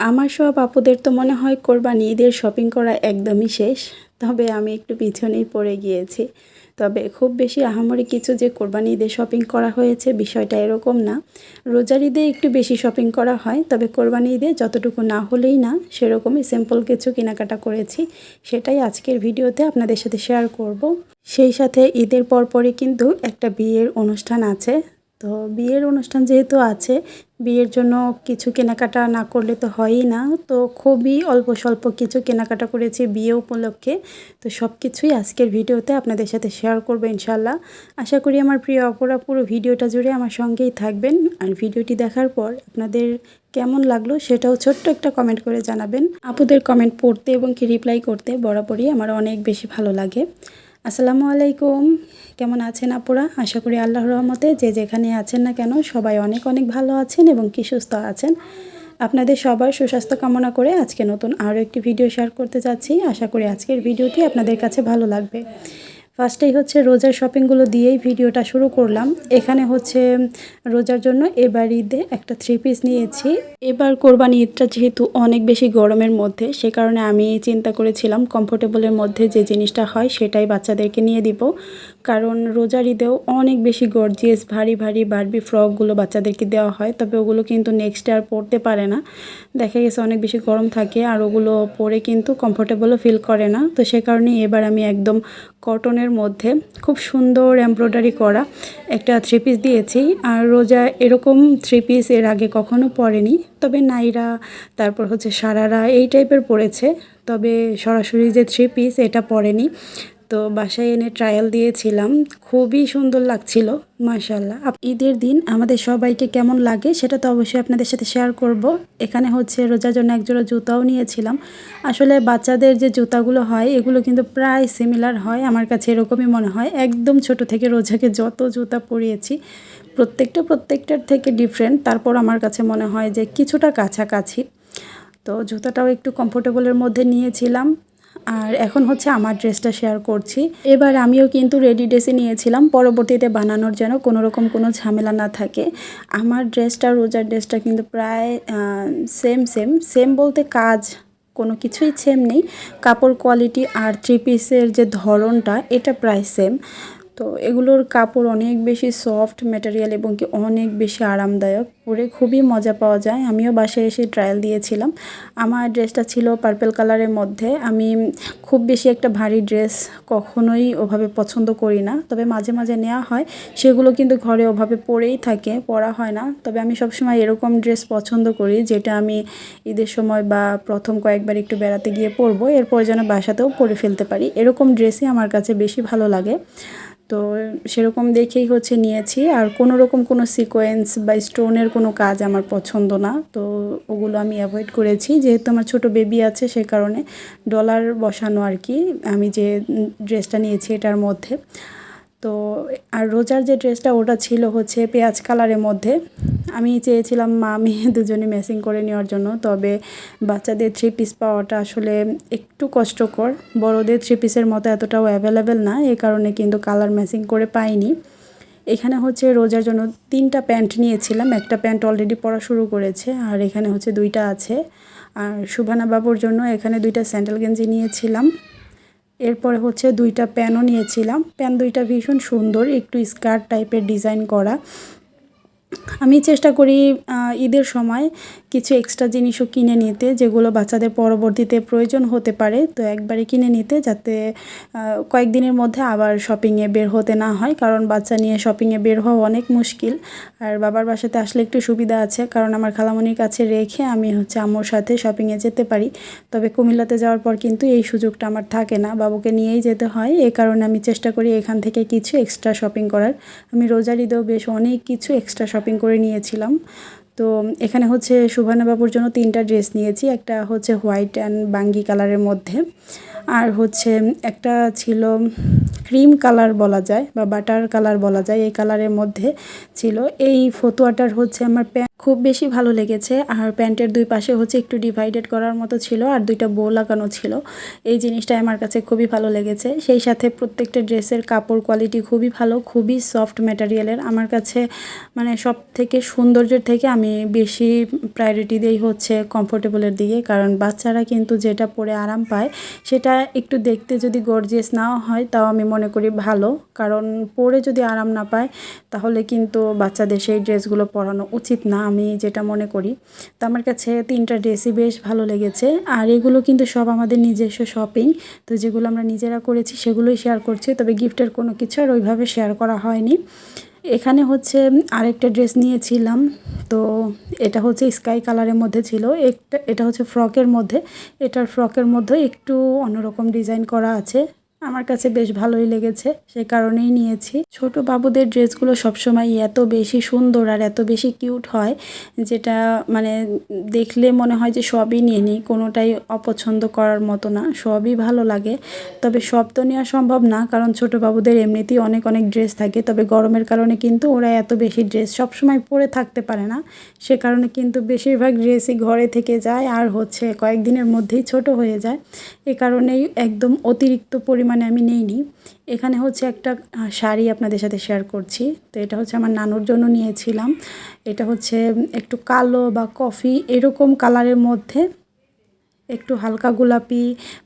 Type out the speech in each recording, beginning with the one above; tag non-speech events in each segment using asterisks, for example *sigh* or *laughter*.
আমার সব আপুদের তো মনে হয় কোরবানি, ঈদের শপিং করা একদমই শেষ। তবে আমি একটু পিছনেই পড়ে গিয়েছি। তবে খুব বেশি আহামরি কিছু যে কোরবানি ঈদে শপিং করা হয়েছে বিষয়টা এরকম না। রোজার ঈদে একটু বেশি শপিং করা হয়, তবে কোরবানি ঈদে যতটুকু না হলেই না, সেরকমই সিম্পল কিছু কেনাকাটা করেছি। সেটাই আজকের ভিডিওতে আপনাদের সাথে শেয়ার করব। সেই সাথে ঈদের পরপরই কিন্তু একটা বিয়ের অনুষ্ঠান আছে। তো বিয়ের অনুষ্ঠান যেহেতু আছে, বিয়ের জন্য কিছু কেনাকাটা না করলে তো হয়ই না। তো খুবই অল্প স্বল্প কিছু কেনাকাটা করেছি বিয়ে উপলক্ষে। তো সব কিছুই আজকের ভিডিওতে আপনাদের সাথে শেয়ার করব ইনশাল্লাহ আশা করি আমার প্রিয় অপরা পুরো ভিডিওটা জুড়ে আমার সঙ্গেই থাকবেন। আর ভিডিওটি দেখার পর আপনাদের কেমন লাগল সেটাও ছোট্ট একটা কমেন্ট করে জানাবেন। আপুদের কমেন্ট পড়তে এবং কি রিপ্লাই করতে বরাবরই আমার অনেক বেশি ভালো লাগে। আসসালামু আলাইকুম। কেমন আছেন আপুরা? আশা করি আল্লাহ রহমতে যে যেখানে আছেন না কেন, সবাই অনেক অনেক ভালো আছেন এবং কি সুস্থ আছেন। আপনাদের সবার সুস্বাস্থ্য কামনা করে আজকে নতুন আরও একটি ভিডিও শেয়ার করতে যাচ্ছি। আশা করি আজকের ভিডিওটি আপনাদের কাছে ভালো লাগবে। ফার্স্টেই হচ্ছে রোজার শপিংগুলো দিয়েই ভিডিওটা শুরু করলাম। এখানে হচ্ছে রোজার জন্য এবার ঈদে একটা থ্রি পিস নিয়েছি। এবার কোরবানি ঈদটা যেহেতু অনেক বেশি গরমের মধ্যে, সে কারণে আমি চিন্তা করেছিলাম কমফোর্টেবলের মধ্যে যে জিনিসটা হয় সেটাই বাচ্চাদেরকে নিয়ে দিব। কারণ রোজার ঈদেও অনেক বেশি গর্জিয়াস ভারী ভারী বারবি ফ্রকগুলো বাচ্চাদেরকে দেওয়া হয়। তবে ওগুলো কিন্তু নেক্সট আর পরতে পারে না। দেখা গেছে অনেক বেশি গরম থাকে আর ওগুলো পরে কিন্তু কমফোর্টেবলও ফিল করে না। তো সে কারণে এবার আমি একদম কটনের মধ্যে খুব সুন্দর এমব্রয়ডারি করা একটা থ্রি পিস দিয়েছি। আর রোজা এরকম থ্রি পিস এর আগে কখনো পরেনি। তবে নাইরা, তারপর হচ্ছে সারারা এই টাইপের পড়েছে তবে সরাসরি যে থ্রি পিস এটা পরেনি। তো বাসায় এনে ট্রায়াল দিয়েছিলাম। খুবই সুন্দর লাগছিল মাশাল্লাহ ঈদের দিন আমাদের সবাইকে কেমন লাগে সেটা তো অবশ্যই আপনাদের সাথে শেয়ার করব। এখানে হচ্ছে রোজার জন্য একজোড়া জুতাও নিয়েছিলাম। আসলে বাচ্চাদের যে জুতাগুলো হয়, এগুলো কিন্তু প্রায় সিমিলার হয়। আমার কাছে এরকমই মনে হয়। একদম ছোট থেকে রোজাকে যত জুতা পরিয়েছি, প্রত্যেকটা প্রত্যেকটার থেকে ডিফারেন্ট তারপর আমার কাছে মনে হয় যে কিছুটা কাছাকাছি। তো জুতাটাও একটু কমফোর্টেবলের মধ্যে নিয়েছিলাম। আর এখন হচ্ছে আমার ড্রেসটা শেয়ার করছি। এবার আমিও কিন্তু রেডি ড্রেসই নিয়েছিলাম। পরবর্তীতে বানানোর যেন কোনো রকম কোনো ঝামেলা না থাকে। আমার ড্রেসটা, রোজার ড্রেসটা কিন্তু প্রায় সেম সেম সেম বলতে কাজ কোনো কিছুই সেম নেই। কাপড় কোয়ালিটি আর থ্রি পিসের যে ধরনটা, এটা প্রায় সেম তো এগুলোর কাপড় অনেক বেশি সফট ম্যাটেরিয়াল এবং কি অনেক বেশি আরামদায়ক। পরে খুবই মজা পাওয়া যায়। আমিও বাসায় এসে ট্রায়াল দিয়েছিলাম। আমার ড্রেসটা ছিল পার্পেল কালারের মধ্যে। আমি খুব বেশি একটা ভারী ড্রেস কখনোই ওভাবে পছন্দ করি না। তবে মাঝে মাঝে নেওয়া হয়। সেগুলো কিন্তু ঘরে ওভাবে পরেই থাকে, পরা হয় না। তবে আমি সবসময় এরকম ড্রেস পছন্দ করি, যেটা আমি ঈদের সময় বা প্রথম কয়েকবার একটু বেড়াতে গিয়ে পরবো। এরপর যেন বাসাতেও পরে ফেলতে পারি। এরকম ড্রেসই আমার কাছে বেশি ভালো লাগে। তো সেরকম দেখেই হচ্ছে নিয়েছি। আর কোনো রকম কোনো সিকোয়েন্স বা স্টোনের কোনো কাজ আমার পছন্দ না। তো ওগুলো আমি অ্যাভয়েড করেছি। যেহেতু আমার ছোট বেবি আছে, সে কারণে ডলার বসানো আর কি, আমি যে ড্রেসটা নিয়েছি এটার মধ্যে। তো আর রোজার যে ড্রেসটা ওটা ছিল হচ্ছে পেঁয়াজ কালারের মধ্যে। আমি চেয়েছিলাম মা, আমি *laughs* দুজনে ম্যাচিং করে নেওয়ার জন্য। তবে বাচ্চাদের থ্রি পিস পাওয়াটা আসলে একটু কষ্টকর। বড়দের থ্রি পিসের মতো এতটাও অ্যাভেলেবেল না, এ কারণে কিন্তু কালার ম্যাচিং করে পাইনি। এখানে হচ্ছে রোজার জন্য তিনটা প্যান্ট নিয়েছিলাম, একটা প্যান্ট অলরেডি পরা শুরু করেছে, আর এখানে হচ্ছে দুইটা আছে। আর সুভানা বাবুর জন্য এখানে দুইটা স্যান্ডেল গেঞ্জি নিয়েছিলাম। এরপরে হচ্ছে দুইটা প্যানও নিয়েছিলাম। প্যান দুইটা ভীষণ সুন্দর, একটু স্কার্ট টাইপের ডিজাইন করা। আমি চেষ্টা করি ঈদের সময় কিছু এক্সট্রা জিনিসও কিনে নিতে, যেগুলো বাচ্চাদের পরবর্তীতে প্রয়োজন হতে পারে। তো একবারে কিনে নিতে যাতে কয়েকদিনের মধ্যে আবার শপিংয়ে বের হতে না হয়, কারণ বাচ্চা নিয়ে শপিংয়ে বের হওয়া অনেক মুশকিল। আর বাবার বাসাতে আসলে একটু সুবিধা আছে, কারণ আমার খালামনির কাছে রেখে আমি হচ্ছে আম্মুর সাথে শপিংয়ে যেতে পারি। তবে কুমিল্লাতে যাওয়ার পর কিন্তু এই সুযোগটা আমার থাকে না। বাবুকে নিয়েই যেতে হয়। এ কারণে আমি চেষ্টা করি এখান থেকে কিছু এক্সট্রা শপিং করার। আমি রোজার ঈদেও বেশ অনেক কিছু এক্সট্রা শপিং করে নিয়েছিলাম। তো এখানে হচ্ছে সুভানা বাবুর জন্য তিনটা ড্রেস নিয়েছি। একটা হচ্ছে হোয়াইট অ্যান্ড বাঙ্গি কালারের মধ্যে। আর হচ্ছে একটা ছিল ক্রিম কালার বলা যায় বা বাটার কালার বলা যায় এই কালারের মধ্যে ছিল। এই ফতুয়াটার হচ্ছে আমার প্যান্ট খুব বেশি ভালো লেগেছে। আর প্যান্টের দুই পাশে হচ্ছে একটু ডিভাইডেড করার মতো ছিল আর দুইটা বো লাগানো ছিল। এই জিনিসটা আমার কাছে খুবই ভালো লেগেছে। সেই সাথে প্রত্যেকটা ড্রেসের কাপড় কোয়ালিটি খুবই ভালো, খুবই সফট ম্যাটেরিয়ালের আমার কাছে মানে সব থেকে সৌন্দর্যের থেকে আমি বেশি প্রায়োরিটি দিই হচ্ছে কমফোর্টেবলের দিকে। কারণ বাচ্চারা কিন্তু যেটা পরে আরাম পায়, সেটা একটু দেখতে যদি গর্জিয়াস নাও হয়, তাও আমি মনে করি ভালো। কারণ পরে যদি আরাম না পায়, তাহলে কিন্তু বাচ্চাদের সেই ড্রেসগুলো পরানো উচিত না। আমি যেটা মনে করি, তো আমার কাছে তিনটা ড্রেসই বেশ ভালো লেগেছে। আর এগুলো কিন্তু সব আমাদের নিজস্ব শপিং তো যেগুলো আমরা নিজেরা করেছি সেগুলোই শেয়ার করছি। তবে গিফটের কোনো কিছু আর ওইভাবে শেয়ার করা হয়নি। এখানে হচ্ছে আরেকটা ড্রেস নিয়েছিলাম, তো এটা হচ্ছে স্কাই কালারের মধ্যে ছিল। একটা, এটা হচ্ছে ফ্রকের মধ্যে। এটার ফ্রকের মধ্যে একটু অন্যরকম ডিজাইন করা আছে। আমার কাছে বেশ ভালোই লেগেছে, সে কারণেই নিয়েছি। ছোট বাবুদের ড্রেসগুলো সবসময় এত বেশি সুন্দর আর এত বেশি কিউট হয়, যেটা মানে দেখলে মনে হয় যে সবই নিয়ে নিই, কোনোটাই অপছন্দ করার মতো না, সবই ভালো লাগে। তবে সব তো নেওয়া সম্ভব না, কারণ ছোট বাবুদের এমনিতেই অনেক অনেক ড্রেস থাকে, তবে গরমের কারণে কিন্তু ওরা এত বেশি ড্রেস সবসময় পরে থাকতে পারে না। সে কারণে কিন্তু বেশিরভাগ ড্রেসই ঘরে থেকে যায়, আর হচ্ছে কয়েকদিনের মধ্যেই ছোট হয়ে যায়। এ কারণেই একদম অতিরিক্ত পরিমাণে আমি নেইনি। এখানে হচ্ছে একটা শাড়ি আপনাদের সাথে শেয়ার করছি। তো এটা হচ্ছে আমার নানুর জন্য নিয়েছিলাম। এটা হচ্ছে একটু কালো বা কফি এরকম কালারের মধ্যে, একটু হালকা গোলাপি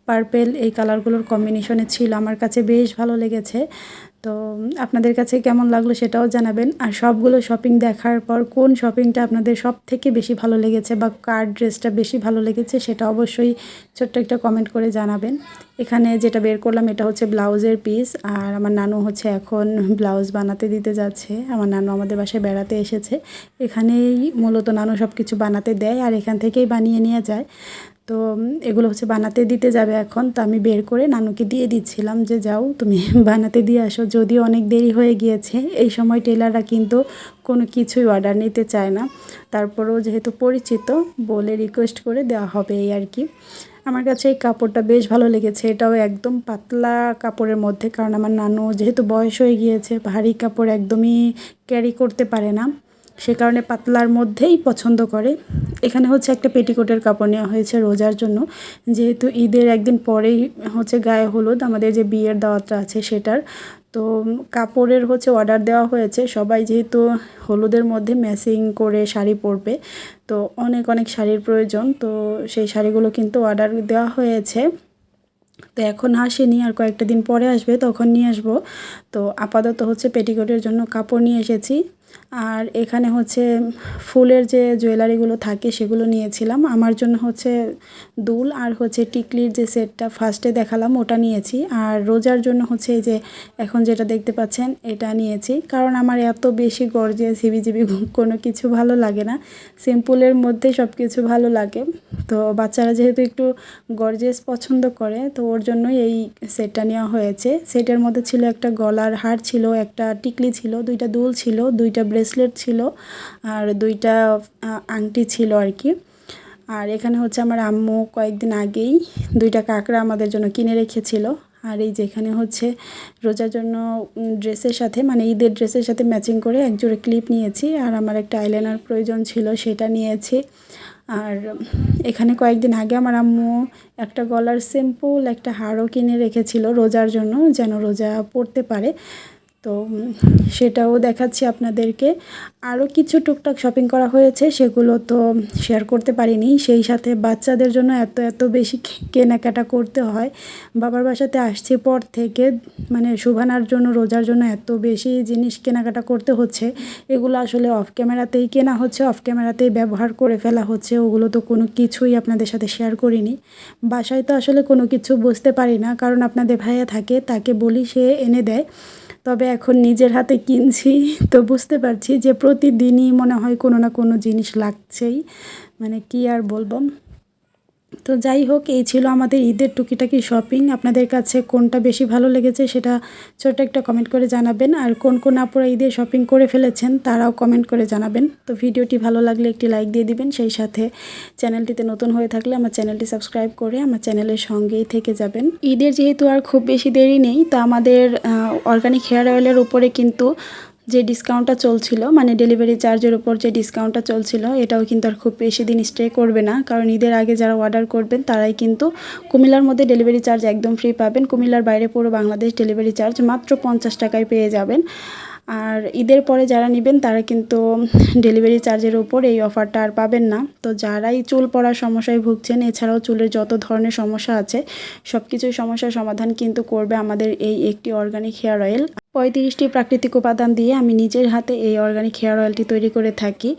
পার্পেল এই কালারগুলোর কম্বিনেশনে ছিল। আমার কাছে বেশ ভালো লেগেছে। তো আপনাদের কাছে কেমন লাগল সেটাও জানাবেন। আর সবগুলো শপিং দেখার পর কোন শপিংটা আপনাদের সব থেকে বেশি ভালো লেগেছে বা কার ড্রেসটা বেশি ভালো লেগেছে সেটা অবশ্যই ছোট্ট একটা কমেন্ট করে জানাবেন। এখানে যেটা বের করলাম এটা হচ্ছে ব্লাউজের পিস আর আমার নানু হচ্ছে এখন ব্লাউজ বানাতে দিতে যাচ্ছে। আমার নানু আমাদের বাসায় বেড়াতে এসেছে। এখানেই মূলত নানু সব কিছু বানাতে দেয় আর এখান থেকেই বানিয়ে নিয়ে যায়। তো এগুলো হচ্ছে বানাতে দিতে যাবে এখন। তো আমি বের করে নানুকে দিয়ে দিচ্ছিলাম যে, যাও, তুমি *laughs* বানাতে দিয়ে আসো। যদিও অনেক দেরি হয়ে গিয়েছে। এই সময় টেলাররা কিন্তু কোনো কিছুই অর্ডার নিতে চায় না। তারপরেও যেহেতু পরিচিত, বলে রিকোয়েস্ট করে দেওয়া হবে এই আর কি। আমার কাছে এই কাপড়টা বেশ ভালো লেগেছে। এটাও একদম পাতলা কাপড়ের মধ্যে। কারণ আমার নানু যেহেতু বয়স হয়ে গিয়েছে, ভারী কাপড় একদমই ক্যারি করতে পারে না। সে কারণে পাতলার মধ্যেই পছন্দ করে। এখানে হচ্ছে একটা পেটিকোটের কাপড় নেওয়া হয়েছে রোজার জন্য। যেহেতু ঈদের একদিন পরেই হচ্ছে গায়ে হলুদ, আমাদের যে বিয়ের দাওয়াতটা আছে সেটার। তো কাপড়ের হচ্ছে অর্ডার দেওয়া হয়েছে। সবাই যেহেতু হলুদের মধ্যে ম্যাচিং করে শাড়ি পরবে, তো অনেক অনেক শাড়ির প্রয়োজন। তো সেই শাড়িগুলো কিন্তু অর্ডার দেওয়া হয়েছে। তো এখন আসেনি, আর কয়েকটা দিন পরে আসবে, তখন নিয়ে আসব। তো আপাতত হচ্ছে পেটিকোটের জন্য কাপড় নিয়ে এসেছি। আর এখানে হচ্ছে ফুলের যে জুয়েলারিগুলো থাকে সেগুলো নিয়েছিলাম। আমার জন্য হচ্ছে দুল আর হচ্ছে টিকলির যে সেটটা ফার্স্টে দেখালাম, ওটা নিয়েছি। আর রোজার জন্য হচ্ছে এই যে এখন যেটা দেখতে পাচ্ছেন, এটা নিয়েছি। কারণ আমার এত বেশি গর্জিয়াস হিবিজিবি *laughs* কোনো কিছু ভালো লাগে না। সিম্পলের মধ্যে সব কিছু ভালো লাগে। তো বাচ্চারা যেহেতু একটু গর্জিয়াস পছন্দ করে, তো ওর জন্যই এই সেটটা নেওয়া হয়েছে। সেটের মধ্যে ছিল একটা গলার হার ছিল, একটা টিকলি ছিল, দুইটা দুল ছিল, দুইটা ব্রেসলেট ছিল আর দুইটা আংটি ছিল আর কি। আর এখানে হচ্ছে আমার আম্মু কয়েকদিন আগেই দুইটা কাঁকড়া আমাদের জন্য কিনে রেখেছিল। আর এই যেখানে হচ্ছে রোজার জন্য ড্রেসের সাথে মানে ঈদের ড্রেসের সাথে ম্যাচিং করে একজোড়ে ক্লিপ নিয়েছি। আর আমার একটা আইলাইনার প্রয়োজন ছিল, সেটা নিয়েছি। আর এখানে কয়েকদিন আগে আমার আম্মু একটা গলার সিম্পল একটা হারও কিনে রেখেছিল রোজার জন্য, যেন রোজা পড়তে পারে। তো সেটাও দেখাচ্ছি আপনাদেরকে। আরও কিছু টুকটাক শপিং করা হয়েছে, সেগুলো তো শেয়ার করতে পারিনি। সেই সাথে বাচ্চাদের জন্য এত এত বেশি কেনাকাটা করতে হয়। বাবার বাসাতে আসছি পর থেকে মানে শুভানার জন্য, রোজার জন্য এত বেশি জিনিস কেনাকাটা করতে হচ্ছে। এগুলো আসলে অফ ক্যামেরাতেই কেনা হচ্ছে অফ ক্যামেরাতেই ব্যবহার করে ফেলা হচ্ছে। ওগুলো তো কোনো কিছুই আপনাদের সাথে শেয়ার করিনি। বাসায় তো আসলে কোনো কিছু বুঝতে পারি না, কারণ আপনাদের ভাইয়া থাকে, তাকে বলি সে এনে দেয়। তবে এখন নিজের হাতে কিনছি, তো বুঝতে পারছি যে প্রতিদিনই মনে হয় কোনো না কোনো জিনিস লাগছেই। মানে কি আর বলব? তো যাই হোক, এই ছিল আমাদের ঈদের টুকিটাকি শপিং আপনাদের কাছে কোনটা বেশি ভালো লেগেছে সেটা ছোট একটা কমেন্ট করে জানাবেন। আর কোন কোন আপুরা ঈদের শপিং করে ফেলেছেন তারাও কমেন্ট করে জানাবেন। তো ভিডিওটি ভালো লাগলে একটি লাইক দিয়ে দিবেন। সেই সাথে চ্যানেলটিতে নতুন হয়ে থাকলে আমার চ্যানেলটি সাবস্ক্রাইব করে আমার চ্যানেলের সঙ্গেই থেকে যাবেন। ঈদের যেহেতু আর খুব বেশি দেরি নেই, তো আমাদের অর্গানিক হেয়ার অয়েলের উপরে কিন্তু যে ডিসকাউন্টটা চলছিল মানে ডেলিভারি চার্জের উপর যে ডিসকাউন্টটা চলছিল, এটাও কিন্তু আর খুব বেশি দিন স্টে করবে না। কারণ ঈদের আগে যারা অর্ডার করবেন, তারাই কিন্তু কুমিল্লার মধ্যে ডেলিভারি চার্জ একদম ফ্রি পাবেন। কুমিল্লার বাইরে পুরো বাংলাদেশ ডেলিভারি চার্জ মাত্র পঞ্চাশ টাকায় পেয়ে যাবেন। আর ঈদের পরে যারা নেবেন, তারা কিন্তু ডেলিভারি চার্জের উপর এই অফারটা আর পাবেন না। তো যারাই চুল পড়ার সমস্যায় ভুগছেন, এছাড়াও চুলের যত ধরনের সমস্যা আছে সব কিছুই সমস্যার সমাধান কিন্তু করবে আমাদের এই একটি অর্গানিক হেয়ার অয়েল পঁয়ত্রিশটি প্রাকৃতিক উপাদান দিয়ে আমি নিজের হাতে এই অর্গানিক হেয়ার অয়েলটি তৈরি করে থাকি।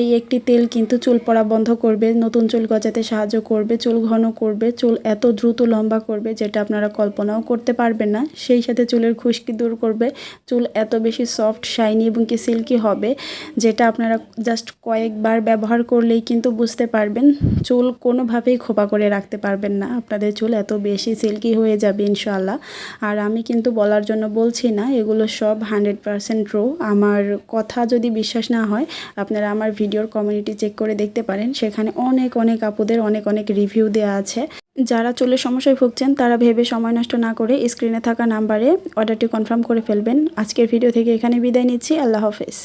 এই একটি তেল কিন্তু চুল পড়া বন্ধ করবে, নতুন চুল গজাতে সাহায্য করবে, চুল ঘন করবে, চুল এত দ্রুত লম্বা করবে যেটা আপনারা কল্পনাও করতে পারবেন না। সেই সাথে চুলের খুশকি দূর করবে, চুল এত বেশি সফট শাইনি এবং কি সিল্কি হবে যেটা আপনারা জাস্ট কয়েকবার ব্যবহার করলেই কিন্তু বুঝতে পারবেন। চুল কোনোভাবেই খোপা করে রাখতে পারবেন না, আপনাদের চুল এত বেশি সিল্কি হয়ে যাবে ইনশাল্লাহ আর আমি কিন্তু বলার জন্য বলছি না এগুলো সব হান্ড্রেড পারসেন্ট রো আমার কথা যদি বিশ্বাস না হয়, আপনারা আমার ভিডিওর কমিউনিটি চেক করে দেখতে পারেন। সেখানে অনেক অনেক আপুদের অনেক অনেক রিভিউ দেওয়া আছে। যারা চুলের সমস্যায় ভুগছেন, তারা ভেবে সময় নষ্ট না করে স্ক্রিনে থাকা নাম্বারে অর্ডারটি কনফার্ম করে ফেলবেন। আজকের ভিডিও থেকে এখানে বিদায় নিচ্ছি। আল্লাহ হাফেজ।